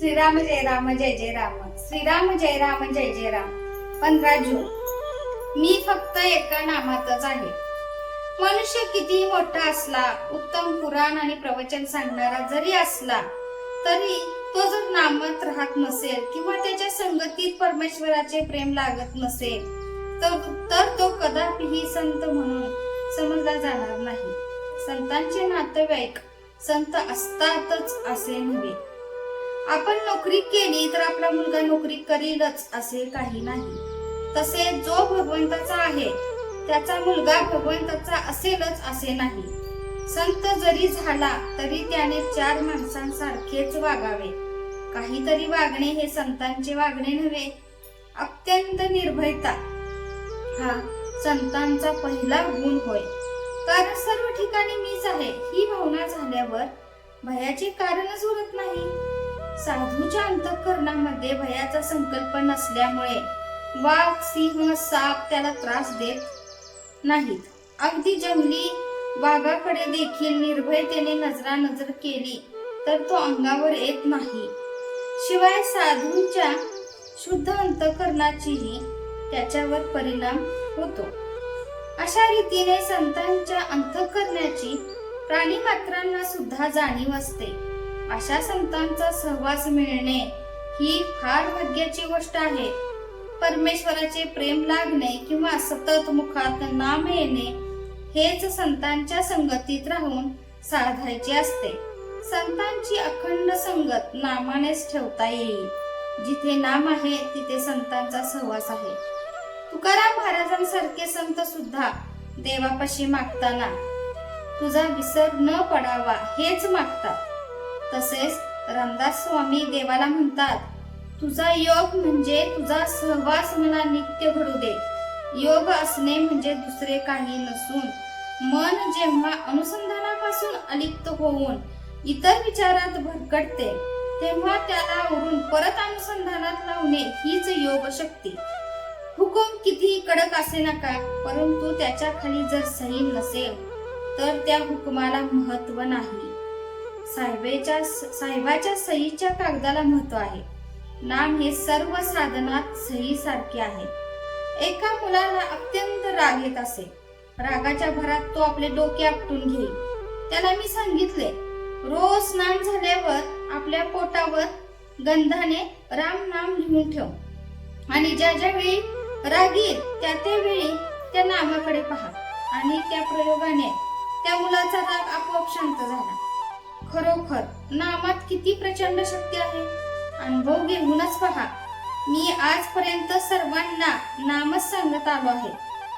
श्रीराम जय राम जय जय राम श्रीराम जय राम जय जय राम पंधरा जून. मी फक्त एका नामातच आहे. मनुष्य कितीही मोठा असला उत्तम पुराण आणि प्रवचन सांगणारा जरी असला तरी तो जर नामात राहत नसेल किंवा त्याच्या संगतीत परमेश्वराचे प्रेम लागत नसेल तर तर तो कदापिही संत म्हणून समजला जाणार नाही. संतांचे नातेवाईक संत असतातच असे नव्हे. आपण नोकरी केली तर आपला मुलगा नोकरी करीलच असे काही नाही. तसे जो भगवंताचा आहे त्याचा मुलगा भगवंताचा असेलच असे नाही. संत जरी झाला तरी त्याने चार माणसांसारखेच वागावे. काहीतरी वागणे हे संतांचे वागणे नव्हे अत्यंत निर्भयता. हा संतांचा पहिला गुण होय. कारण सर्व ठिकाणी मीच आहे ही भावना झाल्यावर भयाचे कारणच उरत नाही. साधूच्या अंतःकरणामध्ये भयाचा संकल्प नसल्यामुळे वाघ सिंह साप त्याला त्रास देत नाहीत. अगदी जंगली वाघाकडे देखील निर्भयतेने नजरा नजर केली तर तो अंगावर येत नाही. शिवाय साधूंच्या शुद्ध अंतःकरणाचीही त्याच्यावर परिणाम होतो. अशा रीतीने संतांच्या अंतःकरणाची प्राणी मात्रांना सुद्धा जाणीव असते. अशा संतांचा सहवास मिळणे ही फार भाग्याची गोष्ट आहे. परमेश्वराचे प्रेम लागणे किंवा सतत मुखात नाम येणे हेच संतांच्या संगतीत राहून साधायचे असते. संतांची अखंड संगत नामानेच ठेवता येईल. जिथे नाम आहे तिथे संतांचा सहवास आहे. तुकाराम महाराजांसारखे संत सुद्धा देवापाशी मागताना तुझा विसर न पडावा हेच मागतात. तसेच रामदास स्वामी देवाला म्हणतात तुझा योग म्हणजे तुझा सहवास मला नित्य घडू दे. योग असणे म्हणजे दुसरे काही नसून मन जेव्हा अनुसंधानापासून अलिप्त होऊन इतर विचारात भरकटते तेव्हा त्याला उरून परत अनुसंधानात लावणे हीच योग शक्ती हुकूम कितीही कडक असे नका परंतु त्याच्याखाली जर सही नसेल तर त्या हुकुमाला महत्त्व नाही. साहेबाच्या साहेबाच्या सहीच्या कागदाला महत्त्व आहे. नाम हे सर्व साधनात सही सारखे आहे. एका मुलाला अत्यंत राग येत असे. रागाच्या भरात तो आपले डोके आपटून घेईल. त्याला मी सांगितले रोज स्नान झाल्यावर आपल्या पोटावर गंधाने राम नाम लिहून ठेव. आणि ज्या ज्या वेळी राग येईल त्या त्या वेळी त्या नामाकडे पहा. आणि त्या प्रयोगाने त्या मुलाचा राग आपोआप शांत झाला. खरोखर नामात किती प्रचंड शक्ती आहे? अनुभव घेऊनच पहा. मी आजपर्यंत सर्वांना नामच सांगत आलो आहे.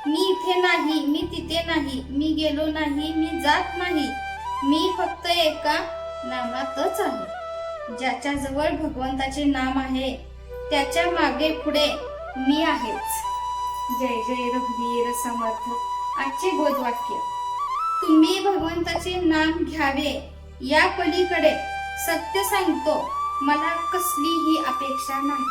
मी इथे नाही मी तिथे नाही मी गेलो नाही मी जात नाही. मी फक्त एका नामातच आहे. ज्याच्या जवळ भगवंताचे नाम आहे त्याच्यामागे पुढे मी आहेच. जय जय रघुवीर समर्थ. आजचे बोधवाक्य. तुम्ही भगवंताचे नाम घ्यावे. या पलीकडे सत्य सांगतो मला कसलीही अपेक्षा नाही.